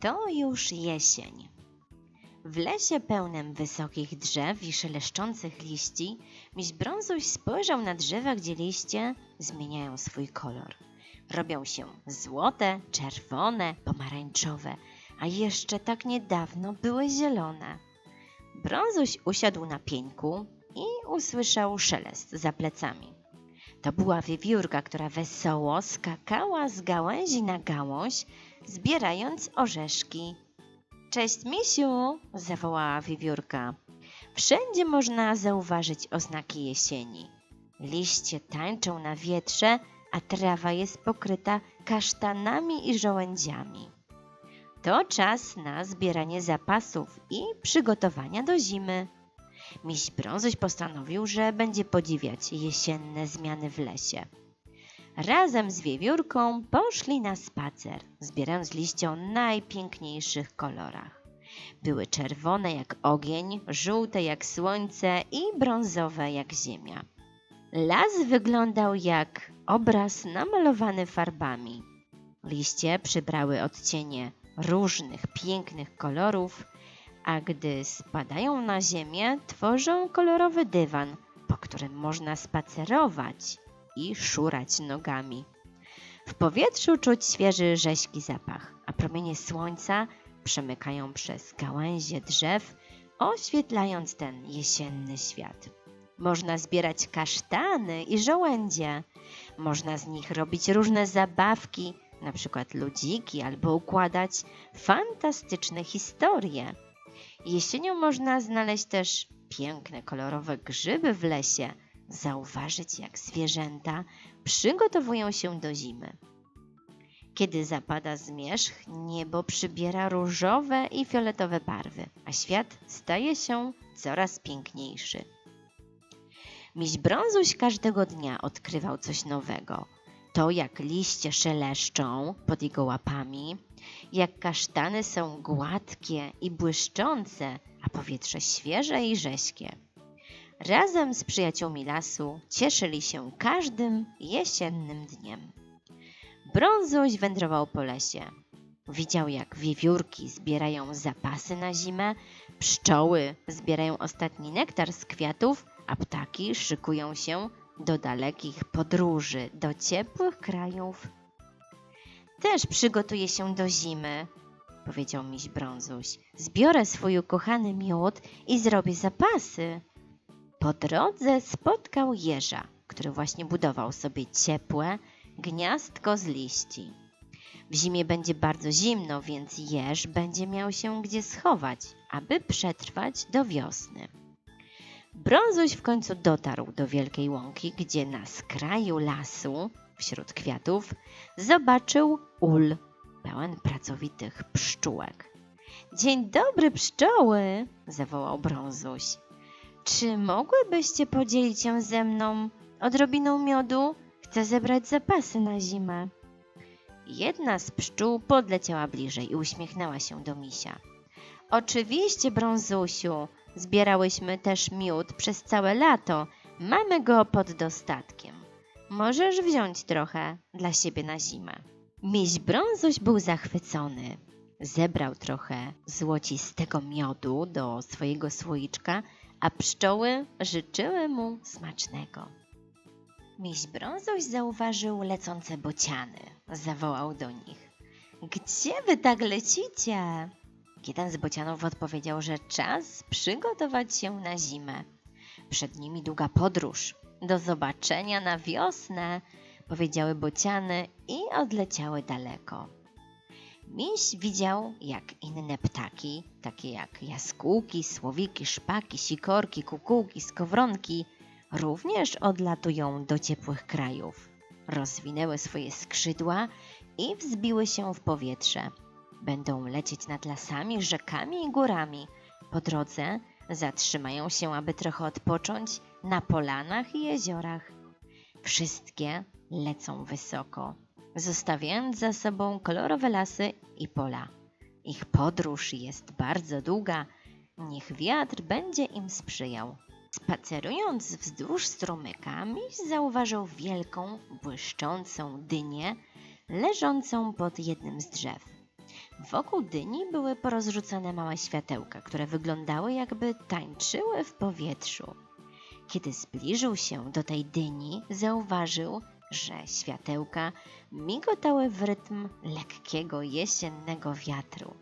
To już jesień. W lesie pełnym wysokich drzew i szeleszczących liści, miś brązuś spojrzał na drzewa, gdzie liście zmieniają swój kolor. Robią się złote, czerwone, pomarańczowe, a jeszcze tak niedawno były zielone. Brązuś usiadł na pieńku i usłyszał szelest za plecami. To była wiewiórka, która wesoło skakała z gałęzi na gałąź, zbierając orzeszki. Cześć, misiu! zawołała wiewiórka. Wszędzie można zauważyć oznaki jesieni. Liście tańczą na wietrze, a trawa jest pokryta kasztanami i żołędziami. To czas na zbieranie zapasów i przygotowania do zimy. Miś Brązuś postanowił, że będzie podziwiać jesienne zmiany w lesie. Razem z wiewiórką poszli na spacer, zbierając liście o najpiękniejszych kolorach. Były czerwone jak ogień, żółte jak słońce i brązowe jak ziemia. Las wyglądał jak obraz namalowany farbami. Liście przybrały odcienie różnych pięknych kolorów, a gdy spadają na ziemię, tworzą kolorowy dywan, po którym można spacerować i szurać nogami. W powietrzu czuć świeży rześki zapach, a promienie słońca przemykają przez gałęzie drzew, oświetlając ten jesienny świat. Można zbierać kasztany i żołędzie. Można z nich robić różne zabawki, na przykład ludziki, albo układać fantastyczne historie. Jesienią można znaleźć też piękne, kolorowe grzyby w lesie, zauważyć, jak zwierzęta przygotowują się do zimy. Kiedy zapada zmierzch, niebo przybiera różowe i fioletowe barwy, a świat staje się coraz piękniejszy. Miś Brązuś każdego dnia odkrywał coś nowego. To, jak liście szeleszczą pod jego łapami, jak kasztany są gładkie i błyszczące, a powietrze świeże i rześkie. Razem z przyjaciółmi lasu cieszyli się każdym jesiennym dniem. Brązuś wędrował po lesie. Widział, jak wiewiórki zbierają zapasy na zimę, pszczoły zbierają ostatni nektar z kwiatów, a ptaki szykują się do dalekich podróży, do ciepłych krajów. Też przygotuję się do zimy, powiedział miś Brązuś. Zbiorę swój ukochany miód i zrobię zapasy. Po drodze spotkał jeża, który właśnie budował sobie ciepłe gniazdko z liści. W zimie będzie bardzo zimno, więc jeż będzie miał się gdzie schować, aby przetrwać do wiosny. Brązuś w końcu dotarł do wielkiej łąki, gdzie na skraju lasu, wśród kwiatów, zobaczył ul pełen pracowitych pszczółek. Dzień dobry, pszczoły! zawołał Brązuś. Czy mogłybyście podzielić się ze mną odrobiną miodu? Chcę zebrać zapasy na zimę. Jedna z pszczół podleciała bliżej i uśmiechnęła się do misia. Oczywiście, Brązusiu, zbierałyśmy też miód przez całe lato. Mamy go pod dostatkiem. Możesz wziąć trochę dla siebie na zimę. Miś Brązuś był zachwycony. Zebrał trochę złocistego miodu do swojego słoiczka, a pszczoły życzyły mu smacznego. Miś Brązuś zauważył lecące bociany. Zawołał do nich. Gdzie wy tak lecicie? Jeden z bocianów odpowiedział, że czas przygotować się na zimę. Przed nimi długa podróż. Do zobaczenia na wiosnę, powiedziały bociany i odleciały daleko. Miś widział, jak inne ptaki, takie jak jaskółki, słowiki, szpaki, sikorki, kukułki, skowronki, również odlatują do ciepłych krajów. Rozwinęły swoje skrzydła i wzbiły się w powietrze. Będą lecieć nad lasami, rzekami i górami. Po drodze zatrzymają się, aby trochę odpocząć na polanach i jeziorach. Wszystkie lecą wysoko, zostawiając za sobą kolorowe lasy i pola. Ich podróż jest bardzo długa, niech wiatr będzie im sprzyjał. Spacerując wzdłuż strumyka, miś zauważył wielką, błyszczącą dynię leżącą pod jednym z drzew. Wokół dyni były porozrzucane małe światełka, które wyglądały jakby tańczyły w powietrzu. Kiedy zbliżył się do tej dyni, zauważył, że światełka migotały w rytm lekkiego jesiennego wiatru.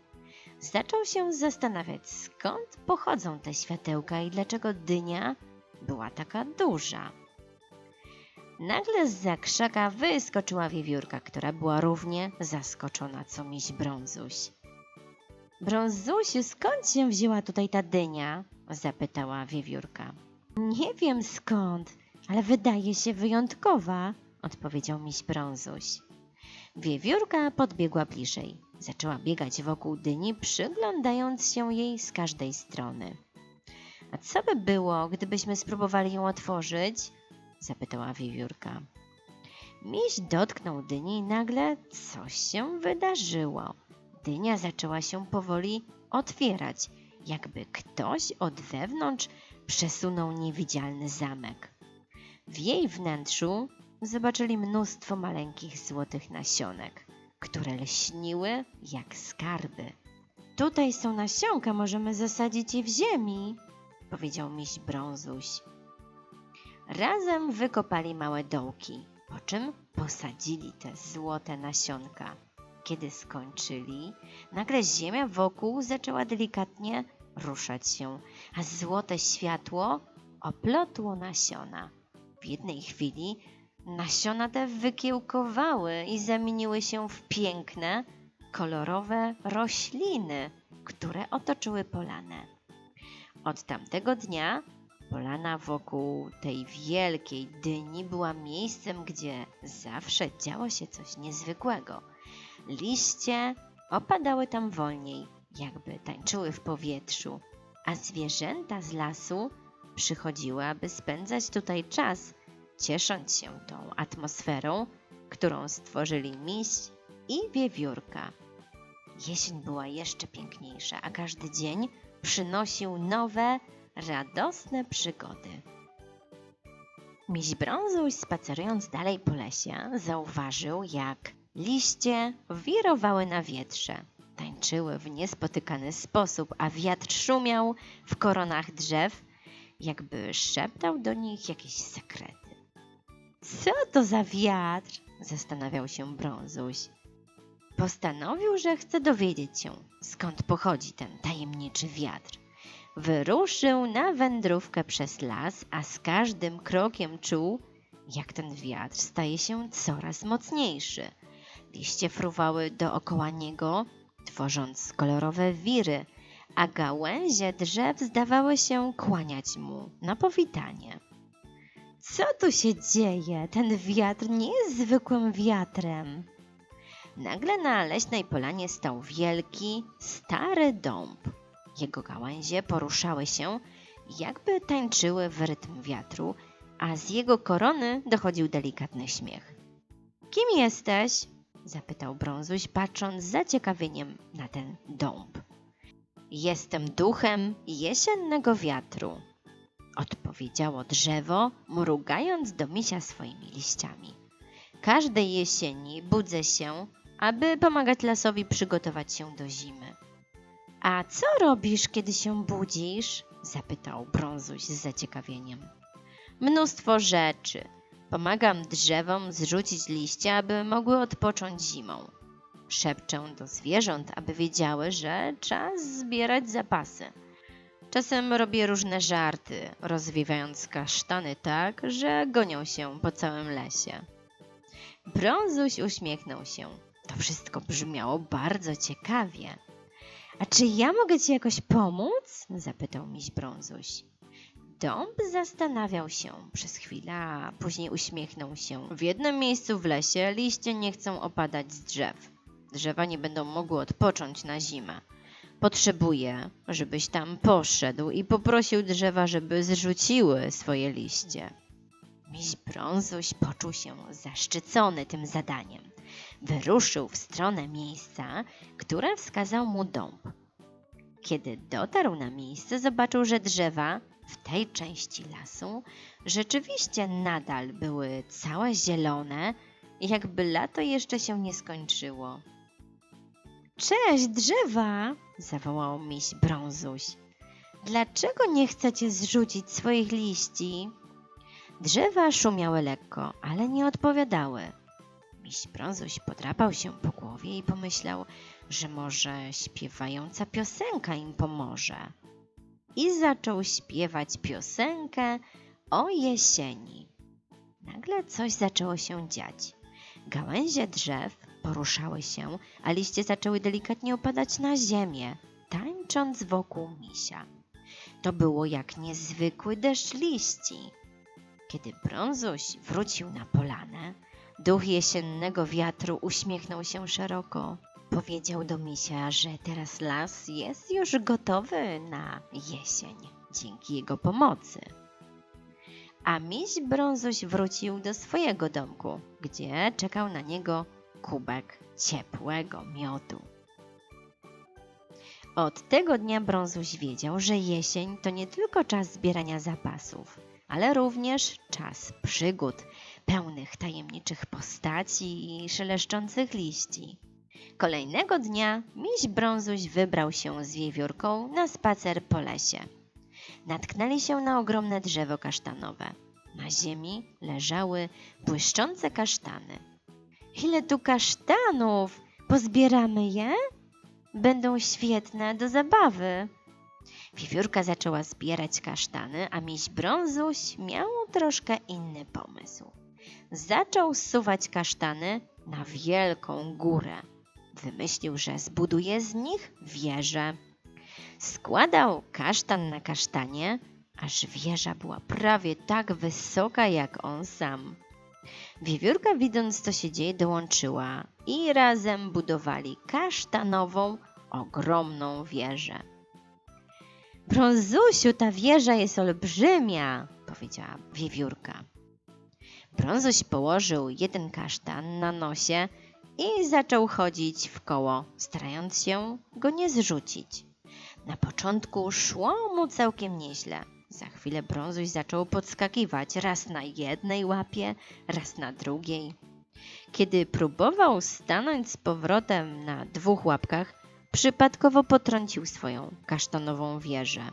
Zaczął się zastanawiać, skąd pochodzą te światełka i dlaczego dynia była taka duża. Nagle z krzaka wyskoczyła wiewiórka, która była równie zaskoczona co miś Brązuś. Brązusiu, skąd się wzięła tutaj ta dynia? zapytała wiewiórka. Nie wiem skąd, ale wydaje się wyjątkowa, odpowiedział miś Brązuś. Wiewiórka podbiegła bliżej. Zaczęła biegać wokół dyni, przyglądając się jej z każdej strony. A co by było, gdybyśmy spróbowali ją otworzyć? zapytała wiewiórka. Miś dotknął dyni i nagle coś się wydarzyło. Dynia zaczęła się powoli otwierać, jakby ktoś od wewnątrz przesunął niewidzialny zamek. W jej wnętrzu zobaczyli mnóstwo maleńkich złotych nasionek, które lśniły jak skarby. Tutaj są nasionka, możemy zasadzić je w ziemi, powiedział miś Brązuś. Razem wykopali małe dołki, po czym posadzili te złote nasionka. Kiedy skończyli, nagle ziemia wokół zaczęła delikatnie ruszać się, a złote światło oplotło nasiona. W jednej chwili nasiona te wykiełkowały i zamieniły się w piękne, kolorowe rośliny, które otoczyły polanę. Od tamtego dnia polana wokół tej wielkiej dyni była miejscem, gdzie zawsze działo się coś niezwykłego. Liście opadały tam wolniej, jakby tańczyły w powietrzu, a zwierzęta z lasu przychodziły, aby spędzać tutaj czas, ciesząc się tą atmosferą, którą stworzyli miś i wiewiórka. Jesień była jeszcze piękniejsza, a każdy dzień przynosił nowe, radosne przygody. Miś Brązuś spacerując dalej po lesie zauważył, jak liście wirowały na wietrze, tańczyły w niespotykany sposób, a wiatr szumiał w koronach drzew, jakby szeptał do nich jakieś sekrety. Co to za wiatr? zastanawiał się Brązuś. Postanowił, że chce dowiedzieć się, skąd pochodzi ten tajemniczy wiatr. Wyruszył na wędrówkę przez las, a z każdym krokiem czuł, jak ten wiatr staje się coraz mocniejszy. Liście fruwały dookoła niego, tworząc kolorowe wiry, a gałęzie drzew zdawały się kłaniać mu na powitanie. Co tu się dzieje? Ten wiatr nie jest zwykłym wiatrem. Nagle na leśnej polanie stał wielki, stary dąb. Jego gałęzie poruszały się, jakby tańczyły w rytm wiatru, a z jego korony dochodził delikatny śmiech. Kim jesteś? zapytał Brązuś, patrząc z zaciekawieniem na ten dąb. Jestem duchem jesiennego wiatru, odpowiedziało drzewo, mrugając do misia swoimi liściami. Każdej jesieni budzę się, aby pomagać lasowi przygotować się do zimy. A co robisz, kiedy się budzisz? zapytał Brązuś z zaciekawieniem. Mnóstwo rzeczy. Pomagam drzewom zrzucić liście, aby mogły odpocząć zimą. Szepczę do zwierząt, aby wiedziały, że czas zbierać zapasy. Czasem robię różne żarty, rozwiewając kasztany tak, że gonią się po całym lesie. Brązuś uśmiechnął się. To wszystko brzmiało bardzo ciekawie. A czy ja mogę ci jakoś pomóc? zapytał miś Brązuś. Dąb zastanawiał się przez chwilę, a później uśmiechnął się. W jednym miejscu w lesie liście nie chcą opadać z drzew. Drzewa nie będą mogły odpocząć na zimę. Potrzebuję, żebyś tam poszedł i poprosił drzewa, żeby zrzuciły swoje liście. Miś Brązuś poczuł się zaszczycony tym zadaniem. Wyruszył w stronę miejsca, które wskazał mu dąb. Kiedy dotarł na miejsce, zobaczył, że drzewa w tej części lasu rzeczywiście nadal były całe zielone, jakby lato jeszcze się nie skończyło. Cześć, drzewa! zawołał miś Brązuś. Dlaczego nie chcecie zrzucić swoich liści? Drzewa szumiały lekko, ale nie odpowiadały. Miś Brązuś podrapał się po głowie i pomyślał, że może śpiewająca piosenka im pomoże. I zaczął śpiewać piosenkę o jesieni. Nagle coś zaczęło się dziać. Gałęzie drzew poruszały się, a liście zaczęły delikatnie opadać na ziemię, tańcząc wokół misia. To było jak niezwykły deszcz liści. Kiedy Brązuś wrócił na polanę, duch jesiennego wiatru uśmiechnął się szeroko. Powiedział do misia, że teraz las jest już gotowy na jesień dzięki jego pomocy. A miś Brązuś wrócił do swojego domku, gdzie czekał na niego kubek ciepłego miodu. Od tego dnia Brązuś wiedział, że jesień to nie tylko czas zbierania zapasów, ale również czas przygód, pełnych tajemniczych postaci i szeleszczących liści. Kolejnego dnia miś Brązuś wybrał się z wiewiórką na spacer po lesie. Natknęli się na ogromne drzewo kasztanowe. Na ziemi leżały błyszczące kasztany. Ile tu kasztanów! Pozbieramy je? Będą świetne do zabawy. Wiewiórka zaczęła zbierać kasztany, a miś Brązuś miał troszkę inny pomysł. Zaczął zsuwać kasztany na wielką górę. Wymyślił, że zbuduje z nich wieżę. Składał kasztan na kasztanie, aż wieża była prawie tak wysoka jak on sam. Wiewiórka, widząc co się dzieje, dołączyła i razem budowali kasztanową, ogromną wieżę. Brązusiu, ta wieża jest olbrzymia, powiedziała wiewiórka. Brązuś położył jeden kasztan na nosie i zaczął chodzić w koło, starając się go nie zrzucić. Na początku szło mu całkiem nieźle. Za chwilę Brązuś zaczął podskakiwać raz na jednej łapie, raz na drugiej. Kiedy próbował stanąć z powrotem na dwóch łapkach, przypadkowo potrącił swoją kasztanową wieżę.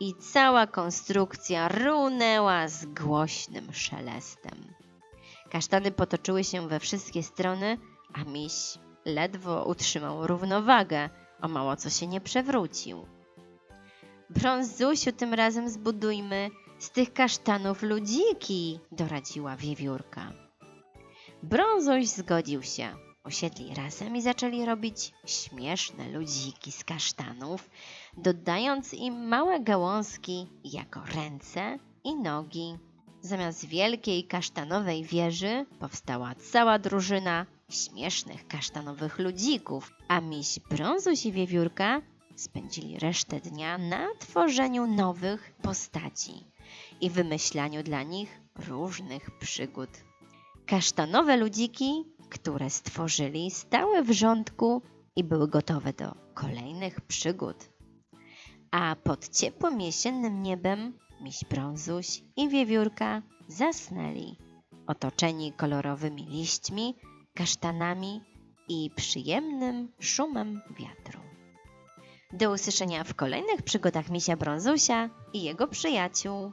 I cała konstrukcja runęła z głośnym szelestem. Kasztany potoczyły się we wszystkie strony, a miś ledwo utrzymał równowagę, o mało co się nie przewrócił. Brązusiu, tym razem zbudujmy z tych kasztanów ludziki, doradziła wiewiórka. Brązuś zgodził się. Usiedli razem i zaczęli robić śmieszne ludziki z kasztanów, dodając im małe gałązki jako ręce i nogi. Zamiast wielkiej kasztanowej wieży powstała cała drużyna śmiesznych kasztanowych ludzików, a miś Brązuś i Wiewiórka spędzili resztę dnia na tworzeniu nowych postaci i wymyślaniu dla nich różnych przygód. Kasztanowe ludziki, które stworzyli, stały w rządku i były gotowe do kolejnych przygód. A pod ciepłym jesiennym niebem miś Brązuś i Wiewiórka zasnęli, otoczeni kolorowymi liśćmi, kasztanami i przyjemnym szumem wiatru. Do usłyszenia w kolejnych przygodach misia Brązusia i jego przyjaciół.